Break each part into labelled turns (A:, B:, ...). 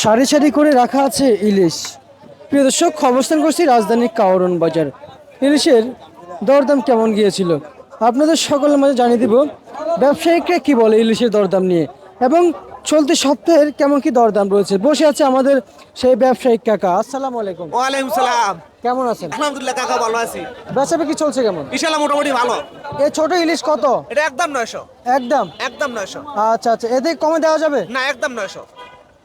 A: সারি সারি করে রাখা আছে ইলিশ। প্রিয় দর্শক অবস্থান করছি রাজধানী কাওরন বাজার। ইলিশের দরদাম কেমন গিয়েছিল? আপনাদের সকলের মাঝে জানিয়ে দিব ব্যবসায়িকরা কি বলে ইলিশের দরদাম নিয়ে? এবং চলতি সপ্তাহের কেমন কি দরদাম রয়েছে? বসে আছে আমাদের সেই ব্যবসায়িক কাকা। আসসালাম আলাইকুম।
B: ওয়ালাইকুম সালাম।
A: কেমন আছেন?
B: আলহামদুলিল্লাহ কাকা ভালো আছি।
A: ব্যবসা কি চলছে কেমন?
B: ইনশাআল্লাহ মোটামুটি ভালো।
A: এই ছোট ইলিশ কত?
B: এটা একদম 900
A: একদম?
B: একদম 900
A: আচ্ছা আচ্ছা। এতে কমে দেওয়া যাবে?
B: না একদম 900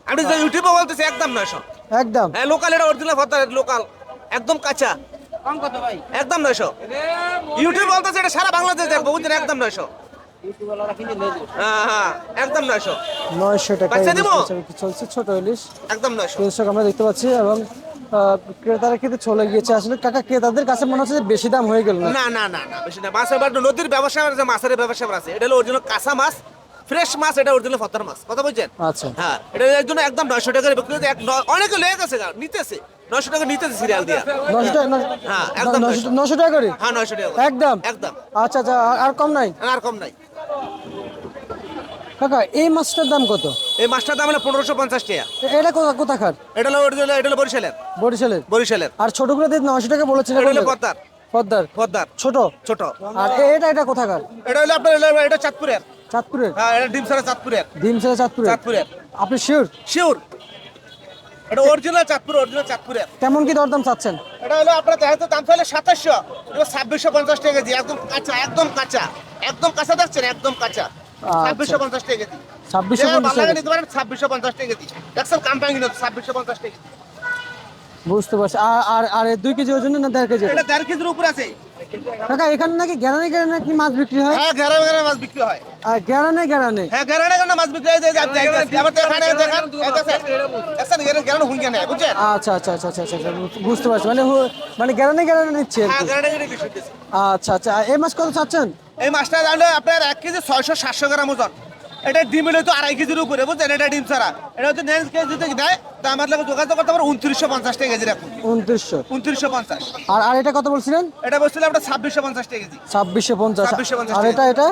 B: আমি যে ইউটিউবে বলতেছি একদম নয়শো
A: একদম।
B: হ্যাঁ লোকাল এটা অরিজিনাল ফাতা লোকাল একদম কাঁচা। একদম নয়শো ইউটিউব বলতেছে এটা সারা বাংলাদেশ দেখব বুঝলেন একদম নয়শো হ্যাঁ, হ্যাঁ, একদম নয়শো
A: টাকা চলছে আমরা দেখতে পাচ্ছি এবং ক্রেতারা কিন্তু চলে গিয়েছে। আসলে কাকা ক্রেতাদের কাছে মনে হচ্ছে বেশি দাম হয়ে গেল না?
B: না না না বেশি না। মাছের নদীর ব্যবসা মাছের ব্যবসা আছে। এটা ওর জন্য কাঁচা মাছ ফ্রেশ মাছ এটা অরিজিনাল ফতার মাছ। কথা বলছেন
A: আচ্ছা।
B: হ্যাঁ এটা এর জন্য একদম নয়শো টাকার বিক্রি হচ্ছে, অনেকে লেগে গেছে নিতেছে। নয়শো টাকা নিতেছে সিরিয়াল দিয়ে।
A: নশো টাকা
B: হ্যাঁ, একদম
A: নশো- নশো টাকা করে
B: হ্যাঁ নয়শো টাকা
A: একদম?
B: একদম।
A: আচ্ছা আচ্ছা আর- কম নাই?
B: আর কম নাই।
A: কাকা এই মাছটার দাম কত?
B: এই মাছটার দাম হলো পনেরোশো পঞ্চাশ টাকা।
A: এটা কোথা কোথাকার?
B: এটা হলো এটা হলো বরিশালের।
A: বরিশালের?
B: বরিশালের।
A: আর ছোটগুলো দিয়ে নশো টাকা বলেছিলেন
B: এটা হলো? পদ্মার
A: পদ্মার
B: পদ্মার
A: ছোট?
B: ছোট।
A: আর এটা এটা কোথাকার?
B: এটা হলো আপনার এটা চাঁদপুরের।
A: চাঁদপুরের?
B: হ্যাঁ এটা চাঁদপুরের।
A: ডিম ছেড়ে চাঁদপুরের?
B: চাঁদপুরের।
A: আপনি শিওর?
B: শিওর। এটা অরিজিনাল চাঁদপুর অরিজিনাল চাঁদপুরের।
A: কেমন কি দরদাম চাচ্ছেন?
B: এটা হলো আপনার দেখা দাম তাহলে সাতাশশো এটা ছাব্বিশশো পঞ্চাশ টাকা কেজি একদম কাঁচা একদম কাঁচা একদম কাঁচা দেখছেন একদম কাঁচা। ছাব্বিশশো পঞ্চাশ টাকা কেজি।
A: ছাব্বিশশো পঞ্চাশ টাকা।
B: নিতে পারেন ছাব্বিশশো পঞ্চাশ টাকা কেজি। দেখছেন কাম্পানি ছাব্বিশশো পঞ্চাশ টাকা কেজি।
A: বুঝতে পারছি। আর আর আর দুই কেজি ওজন না দেড় কেজি?
B: এটা দেড় কেজির উপর আছে।
A: কাকা এখানে নাকি গ্যারানে গ্যারানে কি মাছ বিক্রি হয়?
B: হ্যাঁ ঘেরা ঘেরা মাছ বিক্রি হয়।
A: আর গ্যারানে গ্যারানে?
B: হ্যাঁ ঘেরা ঘেরা মাছ বিক্রি হয়। যে এখানে দেখেন হুঙ্গা নেয় বুঝছেন?
A: আচ্ছা আচ্ছা আচ্ছা আচ্ছা আচ্ছা বুঝতে পারছি। মানে মানে গ্যারানে গ্যারানে নিচ্ছে
B: হ্যাঁ ঘেরা বিক্রি
A: আচ্ছা আচ্ছা এই মাছ কত চাচ্ছেন?
B: এই মাছটা আপনার এক কেজি ছয়শো সাতশো গ্রাম ওজন। এটা ডিম হলে তো আড়াই কেজির উপরে বুঝছেন? এটা ডিম ছাড়া। এটা হচ্ছে নেক্সট কেজি যদি দেয় তা আমার লাগে যোগাযোগ করতে পারে উনত্রিশশো পঞ্চাশ টাকা কেজি রাখুন
A: উনত্রিশশো?
B: উনত্রিশশো পঞ্চাশ।
A: আর আর এটা কত বলছিলেন?
B: এটা বলছিল আমরা ছাব্বিশশো পঞ্চাশ টাকা কেজি।
A: ছাব্বিশশো পঞ্চাশ।
B: 2650
A: আর এটা এটা?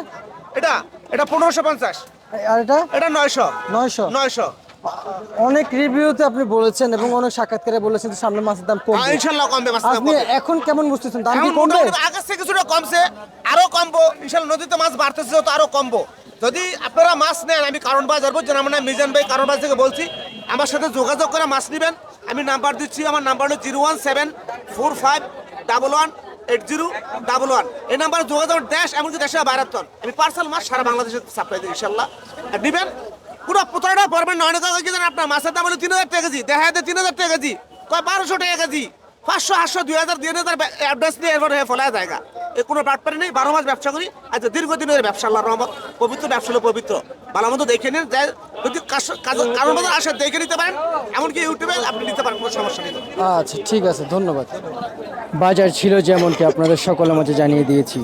B: এটা এটা পনেরোশো পঞ্চাশ।
A: আর এটা?
B: এটা নয়শো।
A: নয়শো?
B: নয়শো।
A: অনেক রিভিউতে আপনি বলেছেন এবং অনেক সাক্ষাৎকারে বলেছেন যে সামনে মাছের দাম কমবে।
B: ইনশাল্লাহ কমবে মাছ
A: আপনি এখন কেমন বুঝতেছেন? দাম কি কমবে?
B: আগের থেকে কিছুটা কমছে আরও কমবো। ইনশাল্লাহ নদীতে মাছ বাড়তেছে তো আরও কমবো। যদি আপনারা মাছ নেন, আমি কারণ বাজার বুঝছেন আমার নাম মিজান ভাই কারণ বাজার থেকে বলছি, আমার সাথে যোগাযোগ করে মাছ নেবেন। আমি নাম্বার দিচ্ছি, আমার নাম্বার হলো zero one seven four five double one eight zero double one. এই নাম্বারে যোগাযোগ, দেশ এমনকি দেশের বাইরের তন আমি পার্সেল মাছ সারা বাংলাদেশে সাপ্লাই দিই ইনশাল্লাহ আর নেবেন, পুরো প্রতারণা পড়বেন নয় টাকা কেজি আপনার মাছের দাম হলো তিন হাজার টাকা কেজি দেখা যায় তিন হাজার টাকা কেজি। কয়, বারোশো টাকা কেজি। পাঁচশো, আটশো, দুই হাজার দুই হাজার অ্যাড্রেস দিয়ে এরপর হয়ে ফলায় জায়গা। এ কোনো ব্যাপার নেই, বারো মাস ব্যবসা করি। আজ দীর্ঘদিনের ব্যবসা আল্লাহ রহমত। পবিত্র ব্যবসা হলো পবিত্র। ভালো মতো দেখে নিন যদি কারোর মতো আসে, দেখে নিতে পারেন। এমনকি ইউটিউবে আপনি নিতে পারেন, কোনো সমস্যা নেই।
A: আচ্ছা ঠিক আছে, ধন্যবাদ। বাজার ছিল যেমনটি আপনাদের সকলের মাঝে জানিয়ে দিয়েছি।